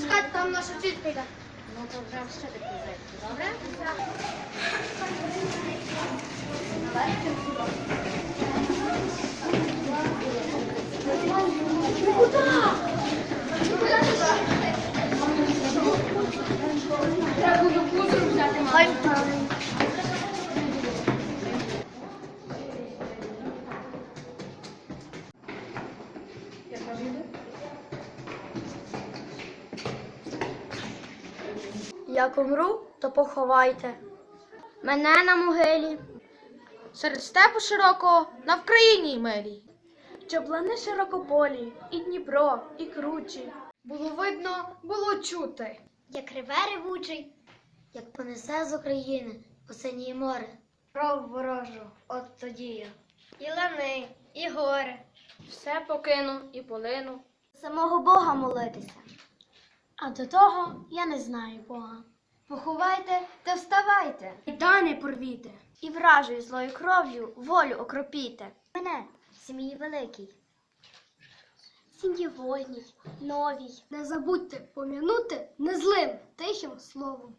Чекайте, там наша вчителька йде. Ну то вже все таке зайти, добре? Треба було кузов взяти мати. Як умру, то поховайте. Мене на могилі. Серед степу широкого на Вкраїні милій. Щоб широкополі, і Дніпро, і кручі. Було видно, було чути. Як реве ревучий, як понесе з України у синє море. Кров ворожу, от тоді я. І лани, і гори. Все покину і полину. Самого Бога молитися. А до того я не знаю Бога. Поховайте та вставайте. І дани порвіте. І вражою злою кров'ю волю окропіте. Мене, сім'ї великій. Сім'ї вольній, новій. Не забудьте пом'янути незлим тихим словом.